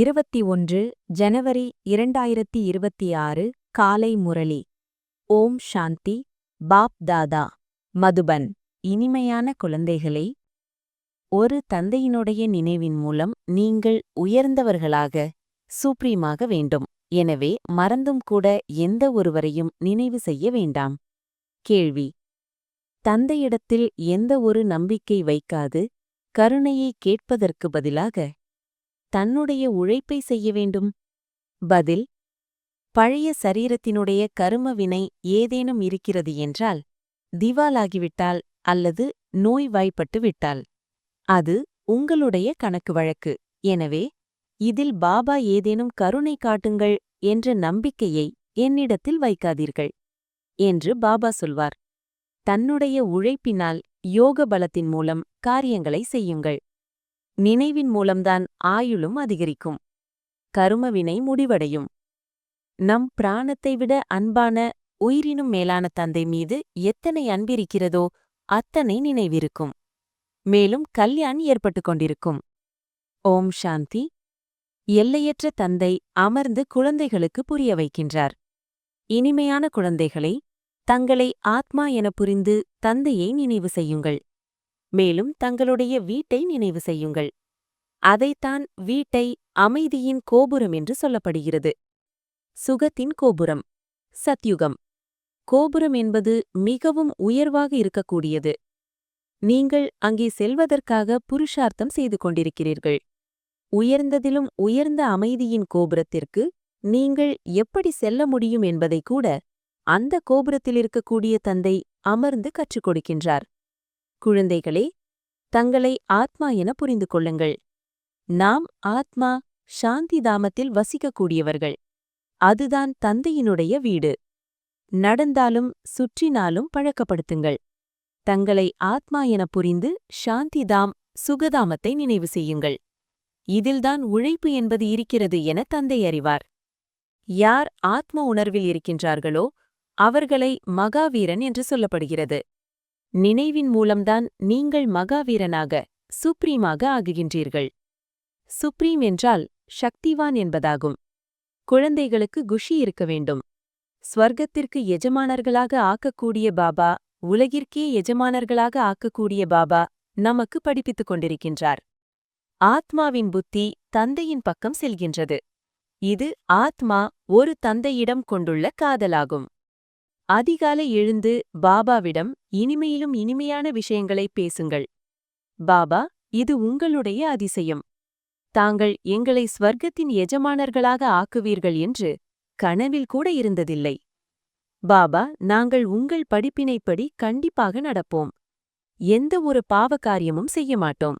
இருபத்தி ஒன்று ஜனவரி இரண்டாயிரத்தி இருபத்தி ஆறு காலை முரளி. ஓம் சாந்தி பாப் தாதா. மதுபன் இனிமையான குழந்தைகளே. ஒரு தந்தையினுடைய நினைவின் மூலம் நீங்கள் உயர்ந்தவர்களாக சூப்ரீமாக வேண்டும். எனவே மறந்தும் கூட எந்த ஒருவரையும் நினைவு செய்ய வேண்டாம். கேள்வி. தந்தையிடத்தில் எந்த ஒரு நம்பிக்கை வைக்காது கருணையை கேட்பதற்கு பதிலாக தன்னுடைய உழைப்பை செய்ய வேண்டும். பதில் பழைய சரீரத்தினுடைய கரும வினை ஏதேனும் இருக்கிறது என்றால் திவாலாகிவிட்டால் அல்லது நோய் வாய்ப்பட்டு விட்டால் அது உங்களுடைய கணக்கு வழக்கு. எனவே இதில் பாபா ஏதேனும் கருணை காட்டுங்கள் என்ற நம்பிக்கையை என்னிடத்தில் வைக்காதீர்கள் என்று பாபா சொல்வார். தன்னுடைய உழைப்பினால் யோக பலத்தின் மூலம் காரியங்களை செய்யுங்கள். நினைவின் மூலம்தான் ஆயுளும் அதிகரிக்கும். கருமவினை முடிவடையும். நம் பிராணத்தை விட அன்பான உயிரினும் மேலான தந்தை மீது எத்தனை அன்பிருக்கிறதோ அத்தனை நினைவிருக்கும். மேலும் கல்யாண் ஏற்பட்டு கொண்டிருக்கும். ஓம் சாந்தி. எல்லையற்ற தந்தை அமர்ந்து குழந்தைகளுக்கு புரிய வைக்கின்றார். இனிமையான குழந்தைகளை தங்களை ஆத்மா என புரிந்து தந்தையை நினைவு செய்யுங்கள். மேலும் தங்களுடைய வீட்டை நினைவு செய்யுங்கள். அதைத்தான் வீட்டை அமைதியின் கோபுரம் என்று சொல்லப்படுகிறது. சுகத்தின் கோபுரம். சத்யுகம். கோபுரம் என்பது மிகவும் உயர்வாக இருக்கக்கூடியது. நீங்கள் அங்கே செல்வதற்காக புருஷார்த்தம் செய்து கொண்டிருக்கிறீர்கள். உயர்ந்ததிலும் உயர்ந்த அமைதியின் கோபுரத்திற்கு நீங்கள் எப்படி செல்ல முடியும் என்பதை கூட அந்த கோபுரத்தில் இருக்கக்கூடிய தந்தை அமர்ந்து கற்றுக் கொடுக்கின்றார். குழந்தைகளே தங்களை ஆத்மா என புரிந்து கொள்ளுங்கள். நாம் ஆத்மா சாந்தி தாமத்தில் வசிக்கக்கூடியவர்கள். அதுதான் தந்தையினுடைய வீடு. நடந்தாலும் சுற்றினாலும் பழக்கப்படுத்துங்கள். தங்களை ஆத்மா என புரிந்து சாந்திதாம் சுகதாமத்தை நினைவு செய்யுங்கள். இதில்தான் உழைப்பு என்பது இருக்கிறது என தந்தை அறிவார். யார் ஆத்ம உணர்வில் இருக்கின்றார்களோ அவர்களை மகாவீரன் என்று சொல்லப்படுகிறது. நினைவின் மூலம்தான் நீங்கள் மகாவீரனாக சுப்ரீமாக ஆகுகின்றீர்கள். சுப்ரீம் என்றால் சக்திவான் என்பதாகும். குழந்தைகளுக்கு குஷி இருக்க வேண்டும். ஸ்வர்க்கத்திற்கு எஜமானர்களாக ஆக்கக்கூடிய பாபா உலகிற்கே எஜமானர்களாக ஆக்கக்கூடிய பாபா நமக்கு படிப்பித்துக் கொண்டிருக்கின்றார். ஆத்மாவின் புத்தி தந்தையின் பக்கம் செல்கின்றது. இது ஆத்மா ஒரு தந்தையிடம் கொண்டுள்ள காதலாகும். அதிகாலை எழுந்து பாபாவிடம் இனிமையிலும் இனிமையான விஷயங்களை பேசுங்கள். பாபா இது உங்களுடைய அதிசயம். தாங்கள் எங்களை ஸ்வர்க்கத்தின் எஜமானர்களாக ஆக்குவீர்கள் என்று கனவில் கூட இருந்ததில்லை. பாபா நாங்கள் உங்கள் படிப்பினைப்படி கண்டிப்பாக நடப்போம். எந்த ஒரு பாவ காரியமும் செய்ய மாட்டோம்.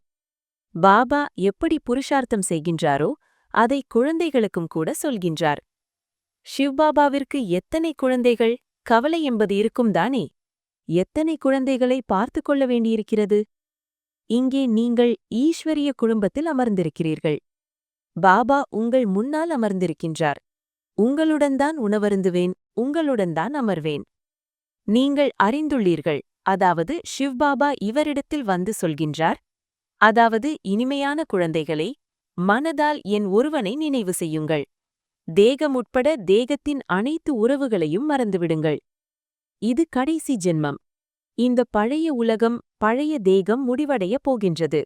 பாபா எப்படி புருஷார்த்தம் செய்கின்றாரோ அதை குழந்தைகளுக்கும் கூட சொல்கின்றார். ஷிவ்பாபாவிற்கு எத்தனை குழந்தைகள்? கவலை என்பது இருக்கும்தானே எத்தனை குழந்தைகளை பார்த்து கொள்ள வேண்டியிருக்கிறது? இங்கே நீங்கள் ஈஸ்வரிய குடும்பத்தில் அமர்ந்திருக்கிறீர்கள். பாபா உங்கள் முன்னால் அமர்ந்திருக்கின்றார். உங்களுடன்தான் உணவருந்துவேன் உங்களுடன்தான் அமர்வேன். நீங்கள் அறிந்துள்ளீர்கள் அதாவது ஷிவ்பாபா இவரிடத்தில் வந்து சொல்கின்றார் அதாவது இனிமையான குழந்தைகளை மனதால் என் ஒருவனை நினைவு செய்யுங்கள். தேகம் உட்பட தேகத்தின் அனைத்து உறவுகளையும் மறந்துவிடுங்கள். இது கடைசி ஜென்மம். இந்த பழைய உலகம் பழைய தேகம் முடிவடையப் போகின்றது.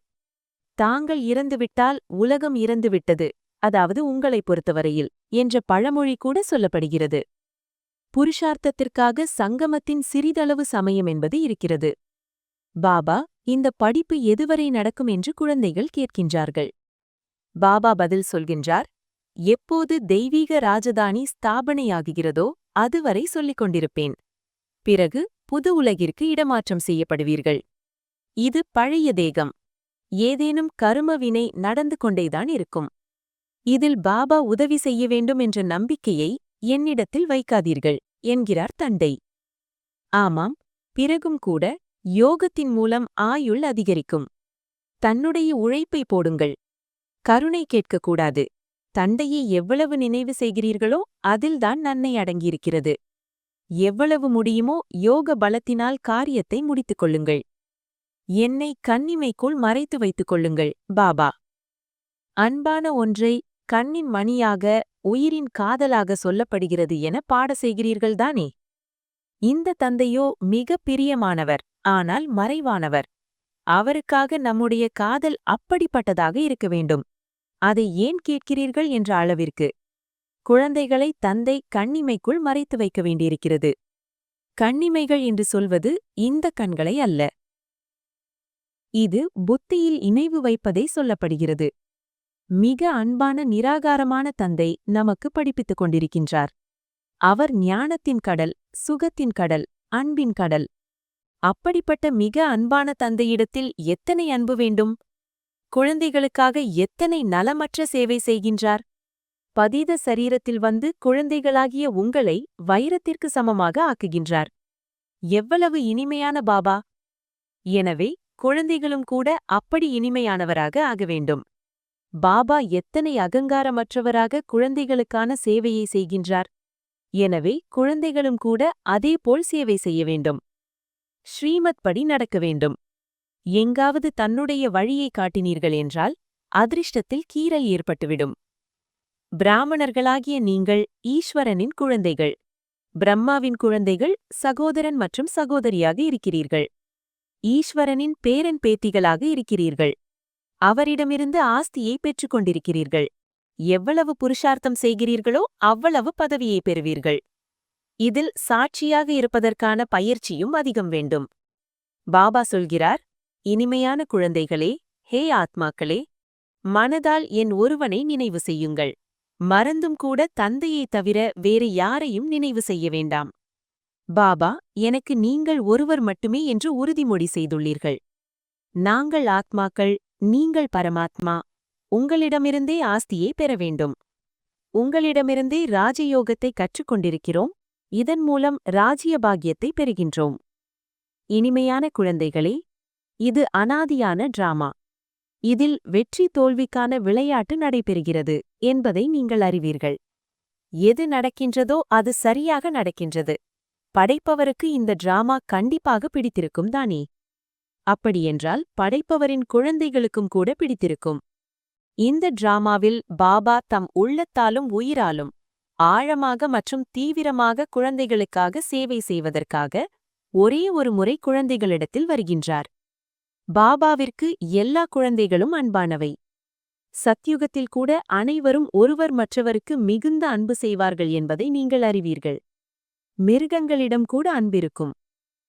தாங்கள் இறந்துவிட்டால் உலகம் இறந்துவிட்டது அதாவது உங்களைப் பொறுத்தவரையில் என்ற பழமொழி கூட சொல்லப்படுகிறது. புருஷார்த்தத்திற்காக சங்கமத்தின் சிறிதளவு சமயம் என்பது இருக்கிறது. பாபா இந்த படிப்பு எதுவரை நடக்கும் என்று குழந்தைகள் கேட்கின்றார்கள். பாபா பதில் சொல்கின்றார் எப்போது தெய்வீக ராஜதானி ஸ்தாபனையாகுகிறதோ அதுவரை சொல்லிக் கொண்டிருப்பேன். பிறகு புது உலகிற்கு இடமாற்றம் செய்யப்படுவீர்கள். இது பழைய தேகம். ஏதேனும் கரும வினை நடந்து கொண்டேதான் இருக்கும். இதில் பாபா உதவி செய்ய வேண்டும் என்ற நம்பிக்கையை என்னிடத்தில் வைக்காதீர்கள் என்கிறார் தண்டை ஆமாம் பிறகும் கூட யோகத்தின் மூலம் ஆயுள் அதிகரிக்கும். தன்னுடைய உழைப்பை போடுங்கள். கருணை கேட்கக்கூடாது. தந்தையை எவ்வளவு நினைவு செய்கிறீர்களோ அதில்தான் நன்மை அடங்கியிருக்கிறது. எவ்வளவு முடியுமோ யோக பலத்தினால் காரியத்தை முடித்துக் கொள்ளுங்கள். என்னை கண்ணிமைக்குள் மறைத்து வைத்துக் கொள்ளுங்கள் பாபா. அன்பான ஒன்றை கண்ணின் மணியாக உயிரின் காதலாக சொல்லப்படுகிறது என பாட செய்கிறீர்கள்தானே இந்த தந்தையோ மிக பிரியமானவர் ஆனால் மறைவானவர். அவருக்காக நம்முடைய காதல் அப்படிப்பட்டதாக இருக்க வேண்டும். அதை ஏன் கேட்கிறீர்கள் என்ற அளவிற்கு. குழந்தைகளை தந்தை கண்ணிமைக்குள் மறைத்து வைக்க வேண்டியிருக்கிறது. கண்ணிமைகள் என்று சொல்வது இந்த கண்களை அல்ல. இது புத்தியில் இணைவு வைப்பதை சொல்லப்படுகிறது. மிக அன்பான நிராகாரமான தந்தை நமக்கு படிப்பித்துக் கொண்டிருக்கின்றார். அவர் ஞானத்தின் கடல் சுகத்தின் கடல் அன்பின் கடல். அப்படிப்பட்ட மிக அன்பான தந்தையிடத்தில் எத்தனை அன்பு வேண்டும்? குழந்தைகளுக்காக எத்தனை நலமற்ற சேவை செய்கின்றார்? பதீத சரீரத்தில் வந்து குழந்தைகளாகிய உங்களை வைரத்திற்கு சமமாக ஆக்குகின்றார். எவ்வளவு இனிமையான பாபா! எனவே குழந்தைகளும் கூட அப்படி இனிமையானவராக ஆக வேண்டும். பாபா எத்தனை அகங்காரமற்றவராக குழந்தைகளுக்கான சேவையை செய்கின்றார்? எனவே குழந்தைகளும் கூட அதேபோல் சேவை செய்ய வேண்டும். ஸ்ரீமத் படி நடக்க வேண்டும். எங்காவது தன்னுடைய வழியை காட்டினீர்கள் என்றால் அதிர்ஷ்டத்தில் கீறல் ஏற்பட்டுவிடும். பிராமணர்களாகிய நீங்கள் ஈஸ்வரனின் குழந்தைகள். பிரம்மாவின் குழந்தைகள் சகோதரன் மற்றும் சகோதரியாக இருக்கிறீர்கள். ஈஸ்வரனின் பேரன் பேத்திகளாக இருக்கிறீர்கள். அவரிடமிருந்து ஆஸ்தியை பெற்றுக் கொண்டிருக்கிறீர்கள். எவ்வளவு புருஷார்த்தம் செய்கிறீர்களோ அவ்வளவு பதவியை பெறுவீர்கள். இதில் சாட்சியாக இருப்பதற்கான பயிற்சியும் அதிகம் வேண்டும். பாபா சொல்கிறார் இனிமையான குழந்தைகளே ஹே ஆத்மாக்களே மனதால் என் ஒருவனை நினைவு செய்யுங்கள். மறந்தும் கூட தந்தையைத் தவிர வேறு யாரையும் நினைவு செய்ய வேண்டாம். பாபா எனக்கு நீங்கள் ஒருவர் மட்டுமே என்று உறுதிமொழி செய்துள்ளீர்கள். நாங்கள் ஆத்மாக்கள் நீங்கள் பரமாத்மா. உங்களிடமிருந்தே ஆஸ்தியை பெற வேண்டும். உங்களிடமிருந்தே ராஜயோகத்தை கற்றுக்கொண்டிருக்கிறோம். இதன் மூலம் ராஜ்ய பாக்கியத்தை பெறுகின்றோம். இனிமையான குழந்தைகளே இது அனாதியான டிராமா. இதில் வெற்றி தோல்விக்கான விளையாட்டு நடைபெறுகிறது என்பதை நீங்கள் அறிவீர்கள். எது நடக்கின்றதோ அது சரியாக நடக்கின்றது. படைப்பவருக்கு இந்த டிராமா கண்டிப்பாக பிடித்திருக்கும் தானே? அப்படியென்றால் படைப்பவரின் குழந்தைகளுக்கும் கூட பிடித்திருக்கும். இந்த டிராமாவில் பாபா தம் உள்ளத்தாலும் உயிராலும் ஆழமாக மற்றும் தீவிரமாக குழந்தைகளுக்காக சேவை செய்வதற்காக ஒரே ஒரு முறை குழந்தைகளிடத்தில் வருகின்றார். பாபாவிற்கு எல்லா குழந்தைகளும் அன்பானவை. சத்யுகத்தில் கூட அனைவரும் ஒருவர் மற்றவருக்கு மிகுந்த அன்பு செய்வார்கள் என்பதை நீங்கள் அறிவீர்கள். மிருகங்களிடம் கூட அன்பிருக்கும்.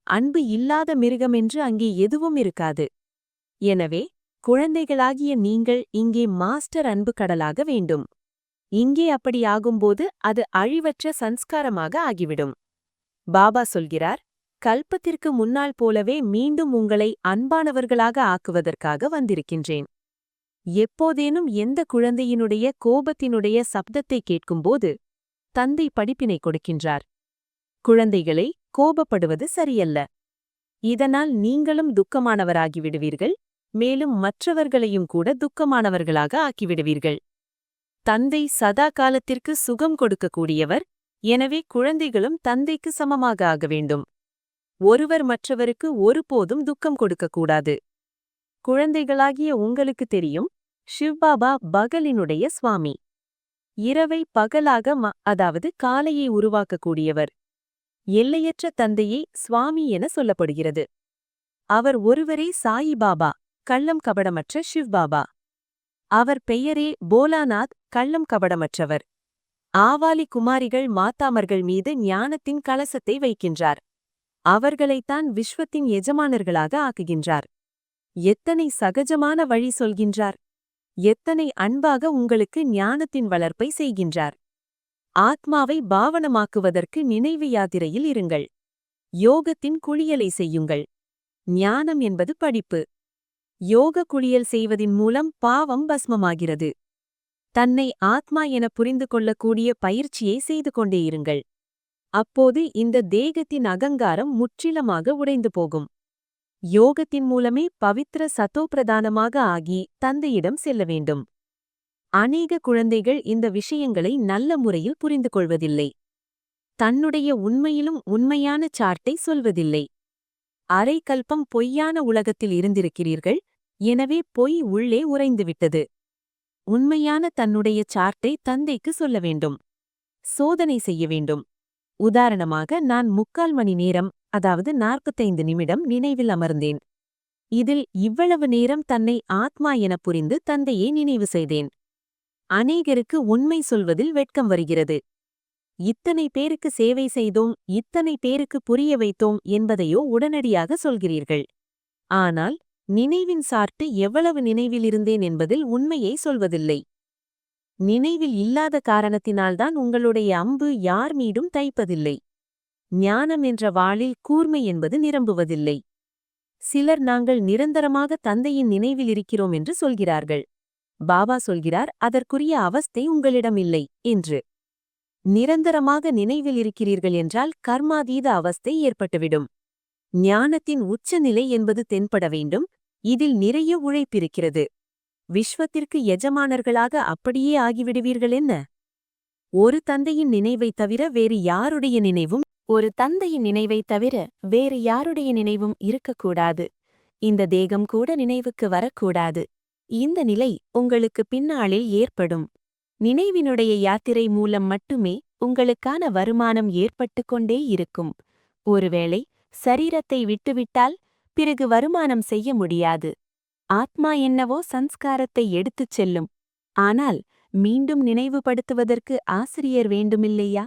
அன்பு இல்லாத மிருகமென்று அங்கே எதுவும் இருக்காது. எனவே குழந்தைகளாகிய நீங்கள் இங்கே மாஸ்டர் அன்பு கடலாக வேண்டும். இங்கே அப்படி ஆகும்போது அது அழிவற்ற சன்ஸ்காரமாக ஆகிவிடும். பாபா சொல்கிறார் கல்பத்திற்கு முன்னால் போலவே மீண்டும் உங்களை அன்பானவர்களாக ஆக்குவதற்காக வந்திருக்கின்றேன். எப்போதேனும் எந்த குழந்தையினுடைய கோபத்தினுடைய சப்தத்தை கேட்கும்போது தந்தை படிப்பினை கொடுக்கின்றார். குழந்தைகளை கோபப்படுவது சரியல்ல. இதனால் நீங்களும் துக்கமானவராகிவிடுவீர்கள் மேலும் மற்றவர்களையும் கூட துக்கமானவர்களாக ஆக்கிவிடுவீர்கள். தந்தை சதா காலத்திற்கு சுகம் கொடுக்கக்கூடியவர் எனவே குழந்தைகளும் தந்தைக்கு சமமாக ஆக வேண்டும். ஒருவர் மற்றவருக்கு ஒருபோதும் துக்கம் கொடுக்கக்கூடாது. குழந்தைகளாகிய உங்களுக்கு தெரியும் ஷிவ்பாபா பகலினுடைய சுவாமி. இரவை பகலாக ம அதாவது காலையை உருவாக்கக்கூடியவர். எல்லையற்ற தந்தையை சுவாமி என சொல்லப்படுகிறது. அவர் ஒருவரே சாயிபாபா கள்ளம் கபடமற்ற ஷிவ்பாபா அவர் பெயரே போலாநாத் கள்ளம் கபடமற்றவர். ஆவாலி குமாரிகள் மாத்தாமர்கள் மீது ஞானத்தின் கலசத்தை வைக்கின்றார். அவர்களைத்தான் விஸ்வத்தின் எஜமானர்களாக ஆக்குகின்றார். எத்தனை சகஜமான வழி சொல்கின்றார். எத்தனை அன்பாக உங்களுக்கு ஞானத்தின் வளர்ப்பை செய்கின்றார். ஆத்மாவை பாவனமாக்குவதற்கு நினைவு யாத்திரையில் இருங்கள். யோகத்தின் குளியலை செய்யுங்கள். ஞானம் என்பது படிப்பு. யோக குளியல் செய்வதின் மூலம் பாவம் பஸ்மமாகிறது. தன்னை ஆத்மா என புரிந்து கொள்ளக்கூடிய பயிற்சியை செய்து கொண்டே இருங்கள். அப்போது இந்த தேகத்தின் அகங்காரம் முற்றிலுமாக உடைந்து போகும். யோகத்தின் மூலமே பவித்திர சத்தோப்பிரதானமாக ஆகி தந்தையிடம் செல்ல வேண்டும். அநேக குழந்தைகள் இந்த விஷயங்களை நல்ல முறையில் புரிந்து கொள்வதில்லை. தன்னுடைய உண்மையிலும் உண்மையான சார்ட்டை சொல்வதில்லை. அரை கல்பம் பொய்யான உலகத்தில் இருந்திருக்கிறீர்கள் எனவே பொய் உள்ளே உறைந்துவிட்டது. உண்மையான தன்னுடைய சார்ட்டை தந்தைக்கு சொல்ல வேண்டும். சோதனை செய்ய வேண்டும். உதாரணமாக நான் முக்கால் மணி நேரம் அதாவது நாற்பத்தைந்து நிமிடம் நினைவில் அமர்ந்தேன். இதில் இவ்வளவு நேரம் தன்னை ஆத்மா எனப் புரிந்து தந்தையை நினைவு செய்தேன். அநேகருக்கு உண்மை சொல்வதில் வெட்கம் வருகிறது. இத்தனை பேருக்கு சேவை செய்தோம் இத்தனை பேருக்கு புரிய வைத்தோம் என்பதையோ உடனடியாக சொல்கிறீர்கள். ஆனால் நினைவின் சார்ட்டு எவ்வளவு நினைவில் இருந்தேன் என்பதில் உண்மையை சொல்வதில்லை. நினைவில் இல்லாத காரணத்தினால்தான் உங்களுடைய அம்பு யார் மீடும் தைப்பதில்லை. ஞானம் என்ற வாளில் கூர்மை என்பது நிரம்புவதில்லை. சிலர் நாங்கள் நிரந்தரமாக தந்தையின் நினைவில் இருக்கிறோம் என்று சொல்கிறார்கள். பாபா சொல்கிறார் அதற்குரிய அவஸ்தை உங்களிடம் இல்லை என்று. நிரந்தரமாக நினைவில் இருக்கிறீர்கள் என்றால் கர்மாதீத அவஸ்தை ஏற்பட்டுவிடும். ஞானத்தின் உச்சநிலை என்பது தென்பட வேண்டும். இதில் நிறைய உழைப்பிருக்கிறது விஸ்வத்திற்கு எஜமானர்களாக அப்படியே ஆகிவிடுவீர்கள் என்ன ஒரு தந்தையின் நினைவைத் தவிர வேறு யாருடைய நினைவும்? ஒரு தந்தையின் நினைவைத் தவிர வேறு யாருடைய நினைவும் இருக்கக்கூடாது. இந்த தேகம் கூட நினைவுக்கு வரக்கூடாது. இந்த நிலை உங்களுக்கு பின்னாளில் ஏற்படும். நினைவினுடைய யாத்திரை மூலம் மட்டுமே உங்களுக்கான வருமானம் ஏற்பட்டு கொண்டே இருக்கும். ஒருவேளை சரீரத்தை விட்டுவிட்டால் பிறகு வருமானம் செய்ய முடியாது. ஆத்மா என்னவோ சம்ஸ்காரத்தை எடுத்துச் செல்லும். ஆனால் மீண்டும் நினைவுபடுத்துவதற்கு ஆசிரியர் வேண்டுமில்லையா?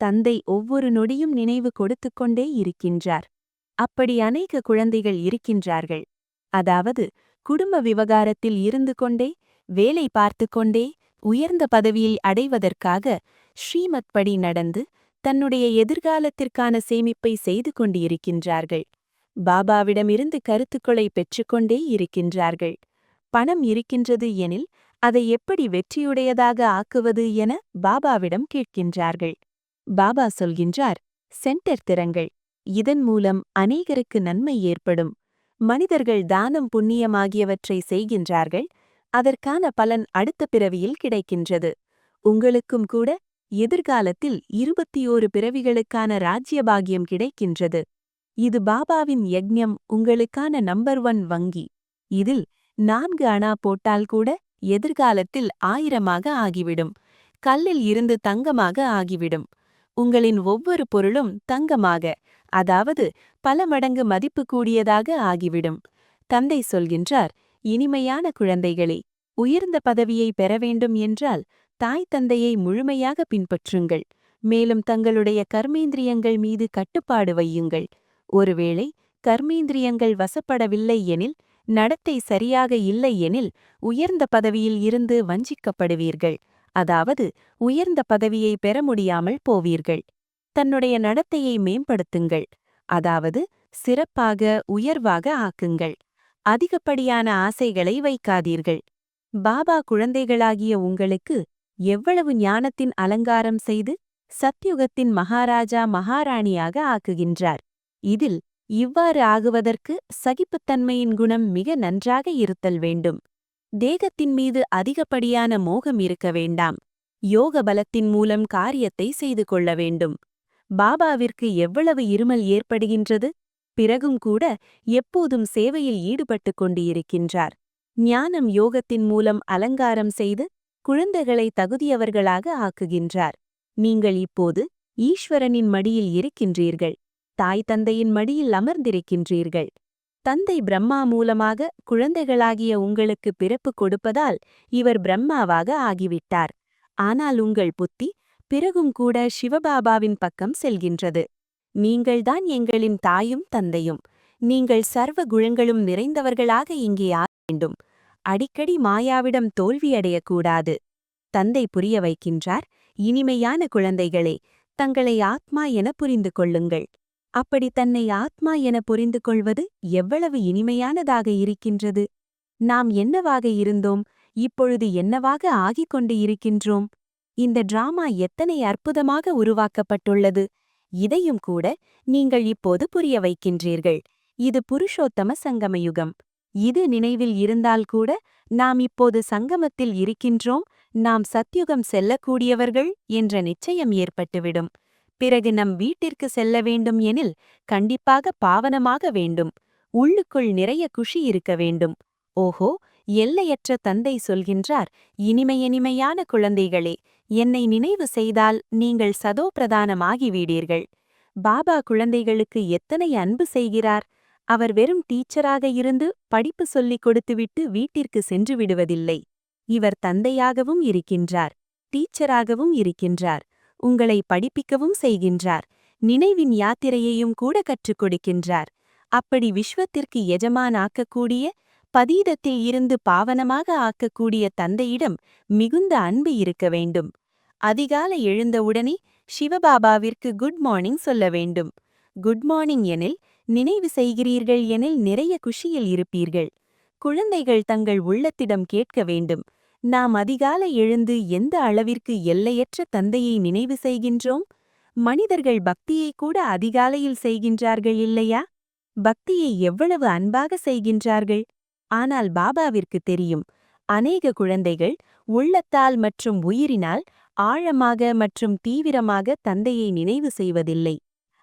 தந்தை ஒவ்வொரு நொடியும் நினைவு கொடுத்து கொண்டே இருக்கின்றார். அப்படி அநேக குழந்தைகள் இருக்கின்றார்கள். அதாவது குடும்ப விவகாரத்தில் இருந்து கொண்டே வேலை பார்த்து கொண்டே உயர்ந்த பதவியை அடைவதற்காக ஸ்ரீமத் படி நடந்து தன்னுடைய எதிர்காலத்திற்கான சேமிப்பை செய்து கொண்டிருக்கின்றார்கள். பாபாவிடமிருந்து கருத்துக்களை பெற்றுக்கொண்டே இருக்கின்றார்கள். பணம் இருக்கின்றது எனில் அதை எப்படி வெற்றியுடையதாக ஆக்குவது என பாபாவிடம் கேட்கின்றார்கள். பாபா சொல்கின்றார் சென்டர் திறங்கள். இதன் மூலம் அநேகருக்கு நன்மை ஏற்படும். மனிதர்கள் தானம் புண்ணியமாகியவற்றை செய்கின்றார்கள். அதற்கான பலன் அடுத்த பிறவியில் கிடைக்கின்றது. உங்களுக்கும் கூட எதிர்காலத்தில் இருபத்தியோரு பிறவிகளுக்கான ராஜ்யபாகியம் கிடைக்கின்றது. இது பாபாவின் யக்ஞம் உங்களுக்கான நம்பர் ஒன் வங்கி. இதில் நான்கு அணா போட்டால் கூட எதிர்காலத்தில் ஆயிரமாக ஆகிவிடும். கல்லில் இருந்து தங்கமாக ஆகிவிடும். உங்களின் ஒவ்வொரு பொருளும் தங்கமாக அதாவது பல மடங்கு மதிப்பு கூடியதாக ஆகிவிடும். தந்தை சொல்கின்றார் இனிமையான குழந்தைகளே உயர்ந்த பதவியை பெற வேண்டும் என்றால் தாய் தந்தையை முழுமையாக பின்பற்றுங்கள். மேலும் தங்களுடைய கர்மேந்திரியங்கள் மீது கட்டுப்பாடு வையுங்கள். ஒருவேளை கர்மேந்திரியங்கள் வசப்படவில்லை எனில் நடத்தை சரியாக இல்லை எனில் உயர்ந்த பதவியில் இருந்து வஞ்சிக்கப்படுவீர்கள். அதாவது உயர்ந்த பதவியை பெற முடியாமல் போவீர்கள். தன்னுடைய நடத்தையை மேம்படுத்துங்கள். அதாவது சிறப்பாக உயர்வாக ஆக்குங்கள். அதிகப்படியான ஆசைகளை வைக்காதீர்கள். பாபா குழந்தைகளாகிய உங்களுக்கு எவ்வளவு ஞானத்தின் அலங்காரம் செய்து சத்யுகத்தின் மகாராஜா மகாராணியாக ஆக்குகின்றார். இதில் இவ்வாறு ஆகுவதற்கு சகிப்புத்தன்மையின் குணம் மிக நன்றாக இருத்தல் வேண்டும். தேகத்தின் மீது அதிகப்படியான மோகம் இருக்க வேண்டாம். யோக பலத்தின் மூலம் காரியத்தை செய்து கொள்ள வேண்டும். பாபாவிற்கு எவ்வளவு இருமல் ஏற்படுகின்றது? பிறகும் கூட எப்போதும் சேவையில் ஈடுபட்டுக் கொண்டிருக்கின்றார். ஞானம் யோகத்தின் மூலம் அலங்காரம் செய்து குழந்தைகளை தகுதியவர்களாக ஆக்குகின்றார். நீங்கள் இப்போது ஈஸ்வரனின் மடியில் இருக்கின்றீர்கள். தாய் தந்தையின் மடியில் அமர்ந்திருக்கின்றீர்கள். தந்தை பிரம்மா மூலமாக குழந்தைகளாகிய உங்களுக்கு பிறப்பு கொடுப்பதால் இவர் பிரம்மாவாக ஆகிவிட்டார். ஆனால் உங்கள் புத்தி பிறகும் கூட சிவபாபாவின் பக்கம் செல்கின்றது. நீங்கள்தான் எங்களின் தாயும் தந்தையும். நீங்கள் சர்வ குழங்களும் நிறைந்தவர்களாக இங்கே ஆக வேண்டும். அடிக்கடி மாயாவிடம் தோல்வியடையக்கூடாது தந்தை புரிய வைக்கின்றார் இனிமையான குழந்தைகளே தங்களை ஆத்மா என புரிந்து கொள்ளுங்கள். அப்படி தன்னை ஆத்மா என புரிந்து கொள்வது எவ்வளவு இனிமையானதாக இருக்கின்றது. நாம் என்னவாக இருந்தோம் இப்பொழுது என்னவாக ஆகிக் கொண்டு இருக்கின்றோம்? இந்த டிராமா எத்தனை அற்புதமாக உருவாக்கப்பட்டுள்ளது. இதையும் கூட நீங்கள் இப்போது புரிய வைக்கின்றீர்கள். இது புருஷோத்தம சங்கமயுகம். இது நினைவில் இருந்தால் கூட நாம் இப்போது சங்கமத்தில் இருக்கின்றோம் நாம் சத்யுகம் செல்லக்கூடியவர்கள் என்ற நிச்சயம் ஏற்பட்டுவிடும். பிறகு நம் வீட்டிற்கு செல்ல வேண்டும் எனில் கண்டிப்பாக பாவனமாக வேண்டும். உள்ளுக்குள் நிறைய குஷி இருக்க வேண்டும். ஓஹோ எல்லையற்ற தந்தை சொல்கின்றார் இனிமையினிமையான குழந்தைகளே என்னை நினைவு செய்தால் நீங்கள் சதோபிரதானமாகிவிடீர்கள். பாபா குழந்தைகளுக்கு எத்தனை அன்பு செய்கிறார். அவர் வெறும் டீச்சராக இருந்து படிப்பு சொல்லிக் கொடுத்துவிட்டு வீட்டிற்கு சென்று விடுவதில்லை. இவர் தந்தையாகவும் இருக்கின்றார் டீச்சராகவும் இருக்கின்றார். உங்களை படிப்பிக்கவும் செய்கின்றார். நினைவின் யாத்திரையையும் கூட கற்றுக் கொடுக்கின்றார். அப்படி விஸ்வத்திற்கு எஜமானாக்கக்கூடிய பதீதத்தில் இருந்து பாவனமாக ஆக்கக்கூடிய தந்தையிடம் மிகுந்த அன்பு இருக்க வேண்டும். அதிகாலை எழுந்தவுடனே சிவபாபாவிற்கு குட் மார்னிங் சொல்ல வேண்டும். குட் மார்னிங் எனில் நினைவு செய்கிறீர்கள் எனில் நிறைய குஷியில் இருப்பீர்கள். குழந்தைகள் தங்கள் உள்ளத்திடம் கேட்க வேண்டும். நாம் அதிகாலை எழுந்து எந்த அளவிற்கு எல்லையற்ற தந்தையை நினைவு செய்கின்றோம்? மனிதர்கள் பக்தியை கூட அதிகாலையில் செய்கின்றார்கள் இல்லையா? பக்தியை எவ்வளவு அன்பாக செய்கின்றார்கள்? ஆனால் பாபாவிற்கு தெரியும் அநேக குழந்தைகள் உள்ளத்தால் மற்றும் உயிரினால் ஆழமாக மற்றும் தீவிரமாக தந்தையை நினைவு செய்வதில்லை.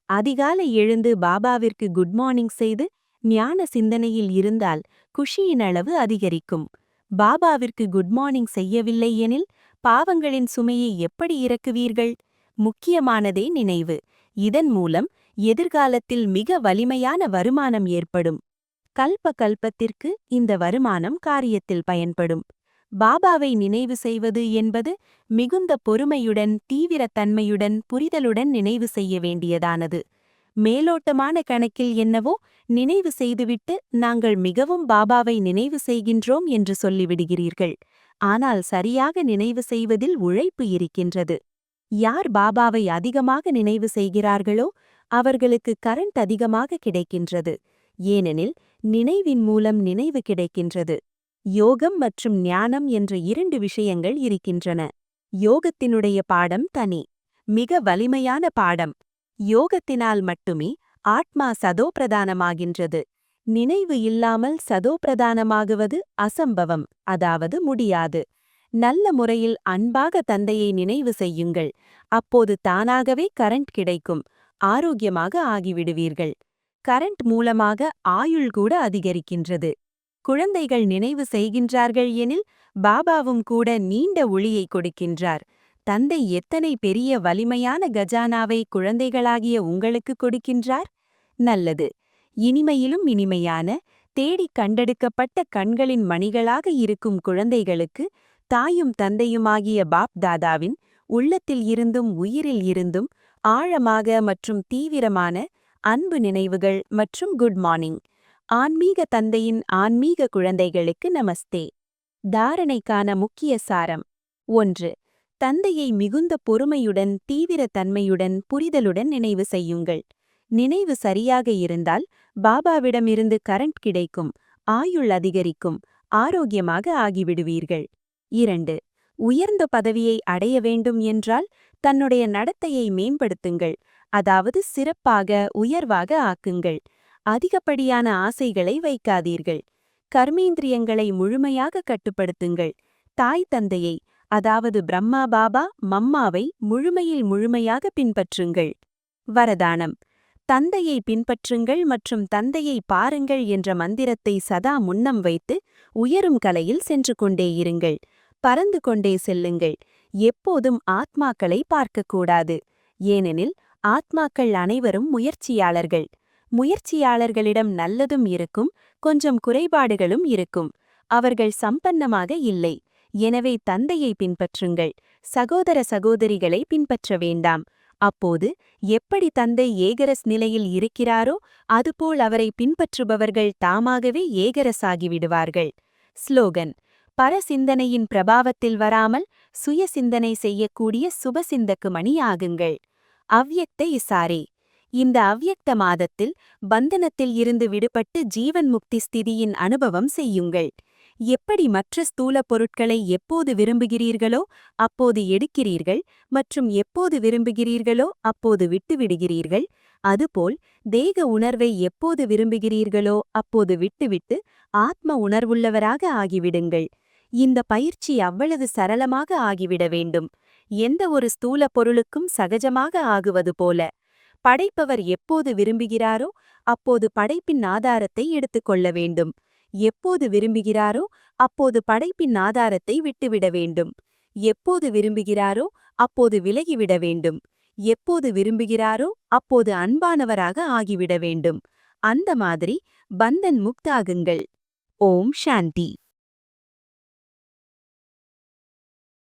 அதிகாலை எழுந்து பாபாவிற்கு குட் மார்னிங் செய்து ஞான சிந்தனையில் இருந்தால் குஷியின் அளவு அதிகரிக்கும். பாபாவிற்கு குட் மார்னிங் செய்யவில்லை எனில் பாவங்களின் சுமையை எப்படி இறக்குவீர்கள்? முக்கியமானதே நினைவு. இதன் மூலம் எதிர்காலத்தில் மிக வலிமையான வருமானம் ஏற்படும். கல்ப கல்பத்திற்கு இந்த வருமானம் காரியத்தில் பயன்படும். பாபாவை நினைவு செய்வது என்பது மிகுந்த பொறுமையுடன் தீவிரத்தன்மையுடன் புரிதலுடன் நினைவு செய்ய வேண்டியதானது. மேலோட்டமான கணக்கில் என்னவோ நினைவு செய்துவிட்டு நாங்கள் மிகவும் பாபாவை நினைவு செய்கின்றோம் என்று சொல்லிவிடுகிறீர்கள். ஆனால் சரியாக நினைவு செய்வதில் உழைப்பு இருக்கின்றது. யார் பாபாவை அதிகமாக நினைவு செய்கிறார்களோ அவர்களுக்கு கரண்ட் அதிகமாக கிடைக்கின்றது. ஏனெனில் நினைவின் மூலம் நினைவு கிடைக்கின்றது. யோகம் மற்றும் ஞானம் என்ற இரண்டு விஷயங்கள் இருக்கின்றன. யோகத்தினுடைய பாடம் தனி. மிக வலிமையான பாடம். யோகத்தினால் மட்டுமே ஆத்மா சதோப்பிரதானமாகின்றது நினைவு இல்லாமல் சதோப்பிரதானமாகுவது அசம்பவம் அதாவது முடியாது. நல்ல முறையில் அன்பாக தந்தையை நினைவு செய்யுங்கள். அப்போது தானாகவே கரண்ட் கிடைக்கும் ஆரோக்கியமாக ஆகிவிடுவீர்கள். கரண்ட் மூலமாக ஆயுள் கூட அதிகரிக்கின்றது. குழந்தைகள் நினைவு செய்கின்றார்கள் எனில் பாபாவும் கூட நீண்ட ஒளியை கொடுக்கின்றார். தந்தை எத்தனை பெரிய வலிமையான கஜானாவை குழந்தைகளாகிய உங்களுக்கு கொடுக்கின்றார்? நல்லது. இனிமையிலும் இனிமையான தேடிக் கண்டெடுக்கப்பட்ட கண்களின் மணிகளாக இருக்கும் குழந்தைகளுக்கு தாயும் தந்தையுமாகிய பாப் தாதாவின் உள்ளத்தில் இருந்தும் உயிரில் இருந்தும் ஆழமாக மற்றும் தீவிரமான அன்பு நினைவுகள் மற்றும் குட் மார்னிங். ஆன்மீக தந்தையின் ஆன்மீக குழந்தைகளுக்கு நமஸ்தே. தாரணைக்கான முக்கிய சாரம். ஒன்று. தந்தையை மிகுந்த பொறுமையுடன் தீவிர தன்மையுடன் புரிதலுடன் நினைவு செய்யுங்கள். நினைவு சரியாக இருந்தால் பாபாவிடமிருந்து கரண்ட் கிடைக்கும் ஆயுள் அதிகரிக்கும் ஆரோக்கியமாக ஆகிவிடுவீர்கள். இரண்டு உயர்ந்த பதவியை அடைய வேண்டும் என்றால் தன்னுடைய நடத்தையை மேம்படுத்துங்கள் அதாவது சிறப்பாக உயர்வாக ஆக்குங்கள். அதிகப்படியான ஆசைகளை வைக்காதீர்கள். கர்மேந்திரியங்களை முழுமையாக கட்டுப்படுத்துங்கள். தாய் தந்தையை அதாவது பிரம்மா பாபா மம்மாவை முழுமையில் முழுமையாக பின்பற்றுங்கள். வரதானம். தந்தையை பின்பற்றுங்கள் மற்றும் தந்தையை பாருங்கள் என்ற மந்திரத்தை சதா முன்னம் வைத்து உயரும் கலையில் சென்று கொண்டே இருங்கள். பறந்து கொண்டே செல்லுங்கள். எப்போதும் ஆத்மாக்களை பார்க்கக்கூடாது ஏனெனில் ஆத்மாக்கள் அனைவரும் முயற்சியாளர்கள். முயற்சியாளர்களிடம் நல்லதும் இருக்கும் கொஞ்சம் குறைபாடுகளும் இருக்கும். அவர்கள் சம்பன்னமாக இல்லை. எனவே தந்தையை பின்பற்றுங்கள். சகோதர சகோதரிகளை பின்பற்ற வேண்டாம். அப்போது எப்படி தந்தை ஏகரஸ் நிலையில் இருக்கிறாரோ அதுபோல் அவரை பின்பற்றுபவர்கள் தாமாகவே ஏகரசாகிவிடுவார்கள் ஸ்லோகன். பரசிந்தனையின் பிரபாவத்தில் வராமல் சுய சிந்தனை செய்யக்கூடிய சுபசிந்தக்கு மணி ஆகுங்கள் அவ்யக்த இசாரே இந்த அவ்யக்த மாதத்தில் பந்தனத்தில் இருந்து விடுபட்டு ஜீவன் முக்தி ஸ்திதியின் அனுபவம் செய்யுங்கள். எப்படி மற்ற ஸ்தூல பொருட்களை எப்போது விரும்புகிறீர்களோ அப்போது எடுக்கிறீர்கள் மற்றும் எப்போது விரும்புகிறீர்களோ அப்போது விட்டுவிடுகிறீர்கள். அதுபோல் தேக உணர்வை எப்போது விரும்புகிறீர்களோ அப்போது விட்டுவிட்டு ஆத்ம உணர்வுள்ளவராக ஆகிவிடுங்கள். இந்த பயிற்சி அவ்வளவு சரளமாக ஆகிவிட வேண்டும். எந்த ஒரு ஸ்தூல பொருளுக்கும் சகஜமாக ஆகுவது போல. படைப்பவர் எப்போது விரும்புகிறாரோ அப்போது படைப்பின் ஆதாரத்தை எடுத்துக்கொள்ள வேண்டும். எப்போது விரும்புகிறாரோ அப்போது படைப்பின் ஆதாரத்தை விட்டுவிட வேண்டும். எப்போது விரும்புகிறாரோ அப்போது விலகிவிட வேண்டும். எப்போது விரும்புகிறாரோ அப்போது அன்பானவராக ஆகிவிட வேண்டும். அந்த மாதிரி பந்தன் முக்தாகுங்கள். ஓம் சாந்தி.